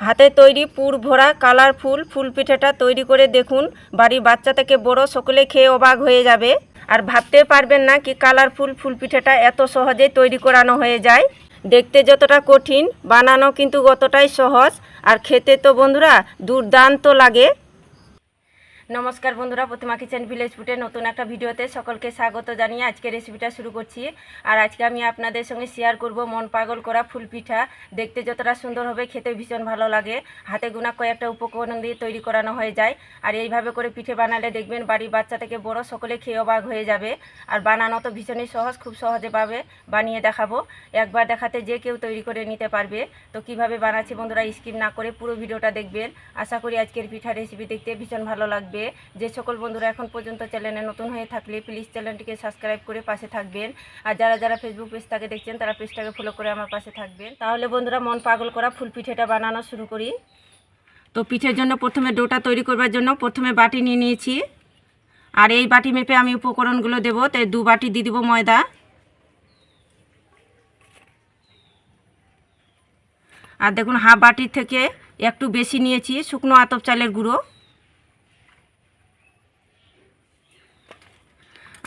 হাতে তৈরি পুর ভরা কালারফুল ফুল পিঠেটা তৈরি করে দেখুন। বাড়ির বাচ্চা থেকে বড় সকলে খেয়ে অবাক হয়ে যাবে। আর ভাবতে পারবেন না কি কালারফুল ফুল পিঠেটা এত সহজেই তৈরি করানো হয়ে যায়। দেখতে যতটা কঠিন, বানানো কিন্তু অতটাই সহজ। আর খেতে তো বন্ধুরা দুর্দান্ত লাগে। নমস্কার বন্ধুরা, প্রতিমা কিচেন ভিলেজ ফুটে নতুন একটা ভিডিওতে সকলকে স্বাগত জানিয়ে আজকে রেসিপিটা শুরু করছি। আর আজকে আমি আপনাদের সঙ্গে শেয়ার করব মন পাগল করা ফুল পিঠা। দেখতে যতটা সুন্দর হবে, খেতে ভীষণ ভালো লাগে। হাতে গোনা কয়েকটা উপকরণ দিয়ে তৈরি করানো হয়ে যায়। আর এইভাবে করে পিঠে বানালে দেখবেন বাড়ির বাচ্চা থেকে বড় সকলে খেয়ে অবাক হয়ে যাবে। আর বানানো তো ভীষণই সহজ, খুব সহজে পাবে। বানিয়ে দেখাবো। একবার দেখাতে যে কেউ তৈরি করে নিতে পারবে। তো কীভাবে বানাচ্ছি বন্ধুরা স্কিপ না করে পুরো ভিডিওটা দেখবেন। আশা করি আজকের পিঠা রেসিপি দেখতে ভীষণ ভালো লাগবে। যে সকল বন্ধুরা এখন পর্যন্ত চ্যানেলে নতুন হয়ে থাকলে প্লিজ চ্যানেলটিকে সাবস্ক্রাইব করে পাশে থাকবেন। আর যারা যারা ফেসবুক পেজটাকে দেখছেন, তারা পেজটাকে ফলো করে আমার পাশে থাকবেন। তাহলে বন্ধুরা মন পাগল করা ফুল পিঠেটা বানানো শুরু করি। তো পিঠের জন্য প্রথমে ডোটা তৈরি করবার জন্য প্রথমে বাটি নিয়ে নিয়েছি। আর এই বাটি মেপে আমি উপকরণগুলো দেবো। তাই দু বাটি দিয়ে দেবো ময়দা। আর দেখুন, হাফ বাটির থেকে একটু বেশি নিয়েছি, শুকনো আতপ চালের গুঁড়ো।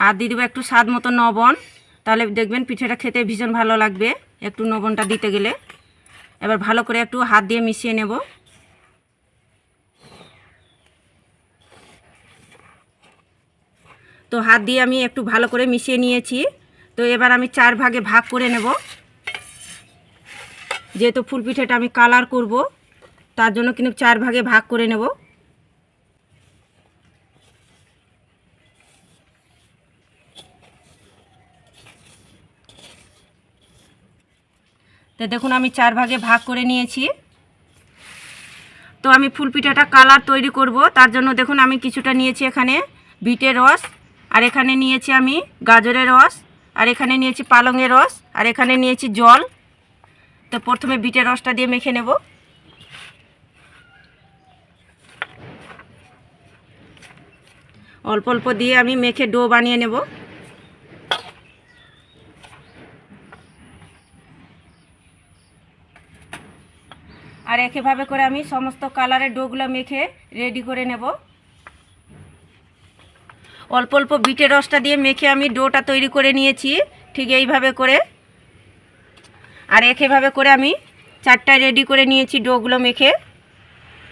আর দিয়ে দেবো একটু স্বাদ মতো লবণ তাহলে দেখবেন পিঠেটা খেতে ভীষণ ভালো লাগবে একটু লবণটা দিতে গেলে। এবার ভালো করে একটু হাত দিয়ে মিশিয়ে নেব। তো হাত দিয়ে আমি একটু ভালো করে মিশিয়ে নিয়েছি। তো এবার আমি চার ভাগে ভাগ করে নেব। যেহেতু ফুল পিঠেটা আমি কালার করব, তার জন্য কিন্তু চার ভাগে ভাগ করে নেব। তো দেখুন, আমি চার ভাগে ভাগ করে নিয়েছি। তো আমি ফুল পিঠাটা কালার তৈরি করব। তার জন্য দেখুন, আমি কিছুটা নিয়েছি এখানে বিটের রস, আর এখানে নিয়েছি আমি গাজরের রস, আর এখানে নিয়েছি পালংয়ের রস, আর এখানে নিয়েছি জল। তো প্রথমে বিটের রসটা দিয়ে মেখে নেব। অল্প অল্প দিয়ে আমি মেখে ডো বানিয়ে নেব। আর একেভাবে করে আমি সমস্ত কালারের ডোগুলো মেখে রেডি করে নেব। অল্প অল্প বিটের রসটা দিয়ে মেখে আমি ডোটা তৈরি করে নিয়েছি, ঠিক এইভাবে করে। আর একইভাবে করে আমি চারটায় রেডি করে নিয়েছি ডোগুলো মেখে।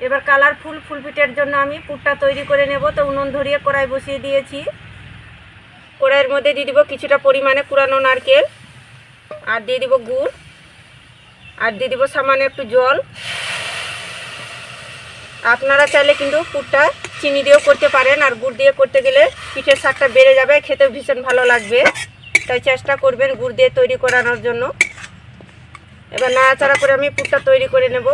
এবার কালারফুল ফুল পিঠের জন্য আমি পুরটা তৈরি করে নেব। তো উনুন ধরিয়ে কড়াই বসিয়ে দিয়েছি। কড়াইয়ের মধ্যে দিয়ে দিব কিছুটা পরিমাণে কুড়ানো নারকেল। আর দিয়ে দিব গুড়। আর দিয়ে দিব সামান্য একটু জল। আপনারা চাইলে কিন্তু পুরটা চিনি দিয়েও করতে পারেন, আর গুড় দিয়ে করতে গেলে পিঠের স্বাদটা বেড়ে যাবে খেতে ভীষণ ভালো লাগবে। তাই চেষ্টা করবেন গুড় দিয়ে তৈরি করানোর জন্য। এবার নাড়াচাড়া করে আমি পুরটা তৈরি করে নেব।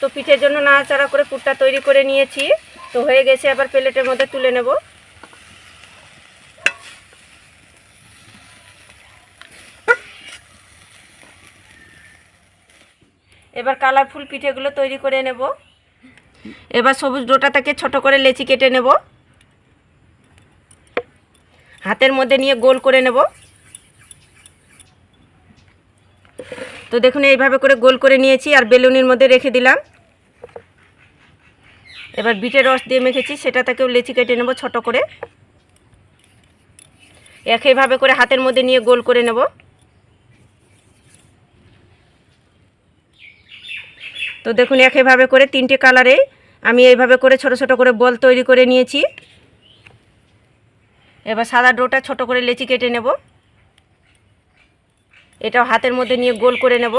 তো পিঠের জন্য নাড়াচাড়া করে পুরটা তৈরি করে নিয়েছি। তো হয়ে গেছে, এবার প্লেটের মধ্যে তুলে নেব। এবার কালারফুল পিঠেগুলো তৈরি করে নেব। এবার সবুজ ডোটাটাকে ছোট করে লেচি কেটে নেব। হাতের মধ্যে নিয়ে গোল করে নেব। তো দেখুন, এইভাবে করে গোল করে নিয়েছি আর বেলুনের মধ্যে রেখে দিলাম। এবার বিটের রস দিয়ে মেখেছি, সেটা থেকেও লেচি কেটে নেব ছোট করে। একইভাবে করে হাতের মধ্যে নিয়ে গোল করে নেব। তো দেখুন, একইভাবে করে তিনটে কালারে আমি এইভাবে করে ছোট ছোট করে বল তৈরি করে নিয়েছি। এবার সাদা ডোটা ছোট করে লেচি কেটে নেব। এটাও হাতের মধ্যে নিয়ে গোল করে নেব।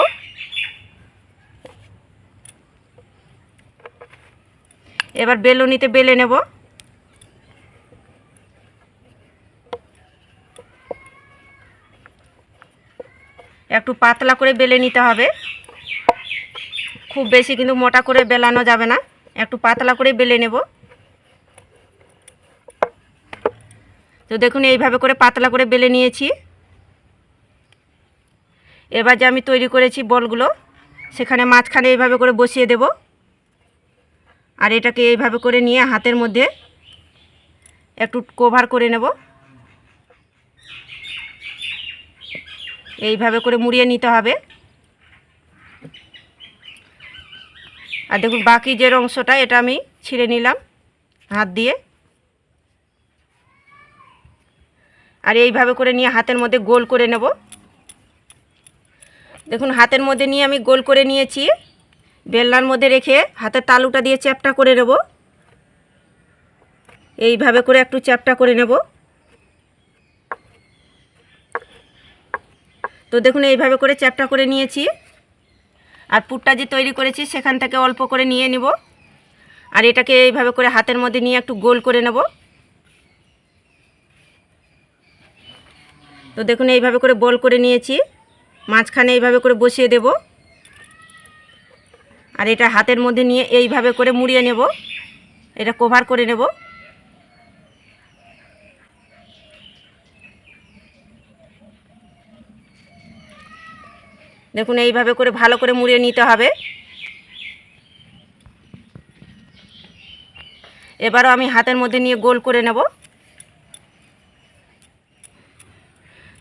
এবার বেলুনিতে বেলে নেব। একটু পাতলা করে বেলে নিতে হবে। খুব বেশি কিন্তু মোটা করে বেলানো যাবে না। একটু পাতলা করে বেলে নেব। তো দেখুন, এইভাবে করে পাতলা করে বেলে নিয়েছি। এবার যে আমি তৈরি করেছি বলগুলো, সেখানে মাঝখানে এইভাবে করে বসিয়ে দেব। আর এটাকে এইভাবে করে নিয়ে হাতের মধ্যে একটু কভার করে নেব। এইভাবে করে মুড়িয়ে নিতে হবে। আর দেখুন, বাকি যে অংশটা, এটা আমি ছিঁড়ে নিলাম হাত দিয়ে। আর এইভাবে করে নিয়ে হাতের মধ্যে গোল করে নেব। দেখুন, হাতের মধ্যে নিয়ে আমি গোল করে নিয়েছি। বেলনার মধ্যে রেখে হাতের তালুটা দিয়ে চ্যাপটা করে নেব। এইভাবে করে একটু চ্যাপটা করে নেব। তো দেখুন, এইভাবে করে চ্যাপটা করে নিয়েছি। আর পুরটা যে তৈরি করেছি, সেখান থেকে অল্প করে নিয়ে নিব। আর এটাকে এইভাবে করে হাতের মধ্যে নিয়ে একটু গোল করে নেব। তো দেখুন, এইভাবে করে বল করে নিয়েছি। মাঝখানে এইভাবে করে বসিয়ে দেব। আর এটা হাতের মধ্যে নিয়ে এইভাবে করে মুড়িয়ে নেব। এটা কভার করে নেব। দেখুন, এইভাবে করে ভালো করে মুড়িয়ে নিতে হবে। এবারও আমি হাতের মধ্যে নিয়ে গোল করে নেব।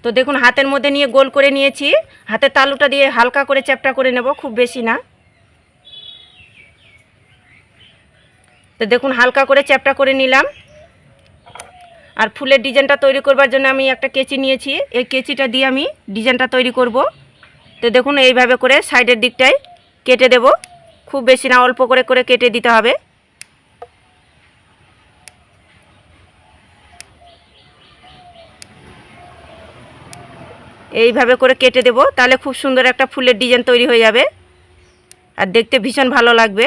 তো দেখুন, হাতের মধ্যে নিয়ে গোল করে নিয়েছি। হাতের তালুটা দিয়ে হালকা করে চ্যাপটা করে নেব, খুব বেশি না। তো দেখুন হালকা করে চ্যাপটা করে নিলাম। আর ফুলের ডিজাইনটা তৈরি করবার জন্য আমি একটা কেচি নিয়েছি। এই কেচিটা দিয়ে আমি ডিজাইনটা তৈরি করব। তো দেখুন এইভাবে করে সাইডের দিকটায় কেটে দেব। খুব বেশি না, অল্প করে করে কেটে দিতে হবে। এইভাবে করে কেটে দেব, তাহলে খুব সুন্দর একটা ফুলের ডিজাইন তৈরি হয়ে যাবে। আর দেখতে ভীষণ ভালো লাগবে।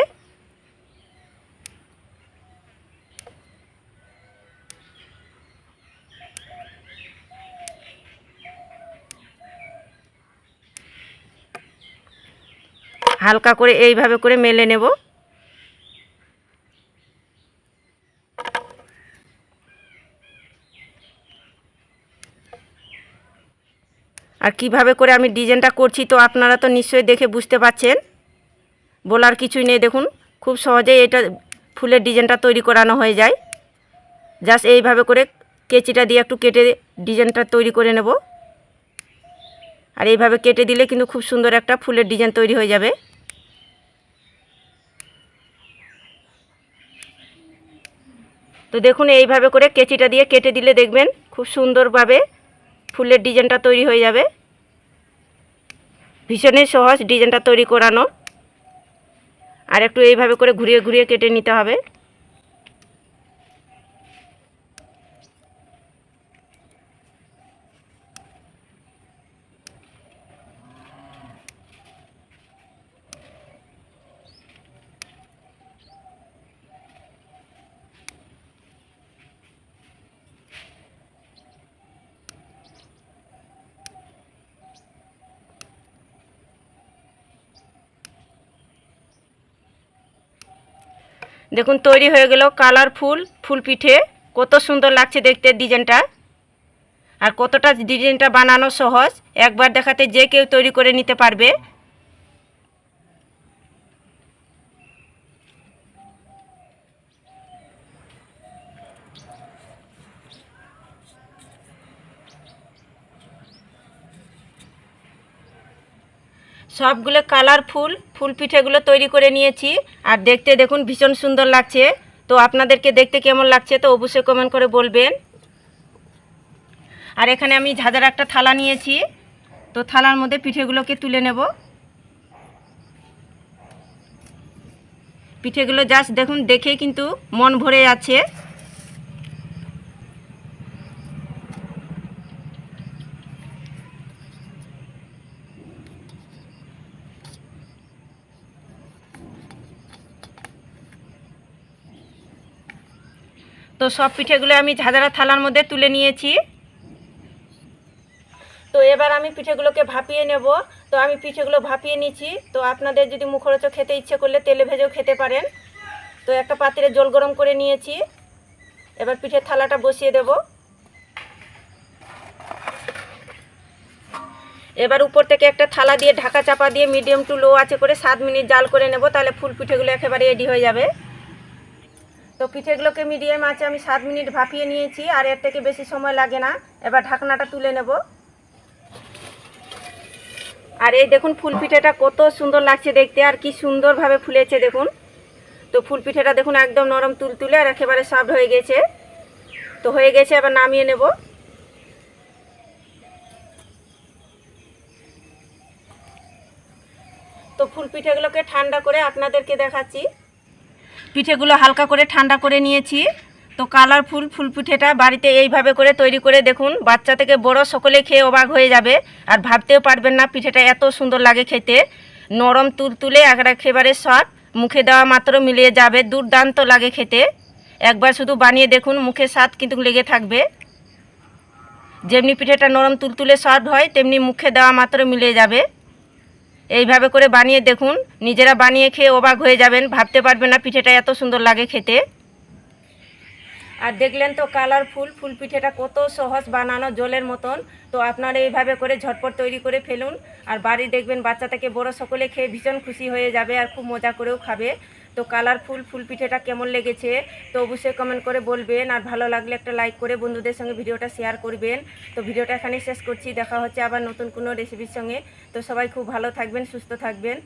হালকা করে এইভাবে করে মেলে নেব। আর কীভাবে করে আমি ডিজাইনটা করছি তো আপনারা তো নিশ্চয়ই দেখে বুঝতে পারছেন বলার কিছুই নেই, দেখুন, খুব সহজেই এটা ফুলের ডিজাইনটা তৈরি করানো হয়ে যায়। জাস্ট এইভাবে করে কেচিটা দিয়ে একটু কেটে ডিজাইনটা তৈরি করে নেব। আর এইভাবে কেটে দিলে কিন্তু খুব সুন্দর একটা ফুলের ডিজাইন তৈরি হয়ে যাবে। তো দেখুন, এইভাবে করে কেচিটা দিয়ে কেটে দিলে দেখবেন খুব সুন্দরভাবে ফুলের ডিজাইনটা তৈরি হয়ে যাবে। ভীষণই সহজ ডিজাইনটা তৈরি করানো। আর একটু এইভাবে করে ঘুরিয়ে ঘুরিয়ে কেটে নিতে হবে। দেখুন, তৈরি হয়ে গেল কালারফুল ফুল পিঠে। কত সুন্দর লাগছে দেখতে ডিজাইনটা। আর কতটা ডিজাইনটা বানানো সহজ, একবার দেখাতে যে কেউ তৈরি করে নিতে পারবে। সবগুলো কালারফুল ফুল পিঠেগুলো তৈরি করে নিয়েছি। আর দেখতে দেখুন, ভীষণ সুন্দর লাগছে। তো আপনাদেরকে দেখতে কেমন লাগছে তো অবশ্যই কমেন্ট করে বলবেন। আর এখানে আমি ঝাঁঝার একটা থালা নিয়েছি। তো থালার মধ্যে পিঠেগুলোকে তুলে নেব। পিঠেগুলো জাস্ট দেখুন, দেখেই কিন্তু মন ভরে যাচ্ছে তো সব পিঠেগুলো আমি ঝাঁঝরা থালার মধ্যে তুলে নিয়েছি। তো এবার আমি পিঠেগুলোকে ভাপিয়ে নেব। তো আমি পিঠেগুলো ভাপিয়ে নিয়েছি তো আপনাদের যদি মুখরোচক খেতে ইচ্ছে করলে তেলে ভেজেও খেতে পারেন। তো একটা পাত্রে জল গরম করে নিয়েছি। এবার পিঠের থালাটা বসিয়ে দেব। এবার উপর থেকে একটা থালা দিয়ে ঢাকা চাপা দিয়ে মিডিয়াম টু লো আছে করে সাত মিনিট জাল করে নেব। তাহলে ফুল পিঠেগুলো একেবারে রেডি হয়ে যাবে। তো পিঠেগুলোকে মিডিয়াম আছে আমি সাত মিনিট ভাপিয়ে নিয়েছি, আর এর থেকে বেশি সময় লাগে না। এবার ঢাকনাটা তুলে নেব। আর এই দেখুন, ফুল পিঠাটা কত সুন্দর লাগছে দেখতে, আর কি সুন্দরভাবে ফুলেছে দেখুন। তো ফুল পিঠাটা দেখুন, একদম নরম তুলতুলে, আর একেবারে সফট হয়ে গেছে। তো হয়ে গেছে, এবার নামিয়ে নেব। তো ফুল পিঠেগুলোকে ঠান্ডা করে আপনাদেরকে দেখাচ্ছি। পিঠেগুলো হালকা করে ঠান্ডা করে নিয়েছি। তো কালারফুল ফুল পিঠেটা বাড়িতে এইভাবে করে তৈরি করে দেখুন, বাচ্চা থেকে বড় সকলে খেয়ে অবাক হয়ে যাবে। আর ভাবতেও পারবেন না পিঠেটা এত সুন্দর লাগে খেতে। নরম, তুলতুলে একটা একেবারে সফট, মুখে দেওয়া মাত্র মিলিয়ে যাবে, দুর্দান্ত লাগে খেতে। একবার শুধু বানিয়ে দেখুন, মুখে স্বাদ কিন্তু লেগে থাকবে। যেমনি পিঠেটা নরম, তুলতুলে, সফট হয়, তেমনি মুখে দেওয়া মাত্র মিলিয়ে যাবে। এইভাবে করে বানিয়ে দেখুন। নিজেরা বানিয়ে খেয়ে অবাক হয়ে যাবেন, ভাবতে পারবেন না পিঠেটা এত সুন্দর লাগে খেতে। আর দেখলেন তো কালারফুল, ফুল পিঠেটা কত সহজ বানানো জলের মতন। তো আপনারা এইভাবে করে ঝটপট তৈরি করে ফেলুন। আর বাড়ি দেখবেন বাচ্চা থেকে বড় সকলে খেয়ে ভীষণ খুশি হয়ে যাবে আর খুব মজা করেও খাবে। তো কালারফুল ফুল পিঠেটা কেমন লেগেছে, তো অবশ্যই কমেন্ট করে বলবেন। আর ভালো লাগলে একটা লাইক করে বন্ধুদের সঙ্গে ভিডিওটা শেয়ার করবেন। তো ভিডিওটা এখানেই শেষ করছি, দেখা হচ্ছে আবার নতুন কোনো রেসিপির সঙ্গে। তো সবাই খুব ভালো থাকবেন, সুস্থ থাকবেন।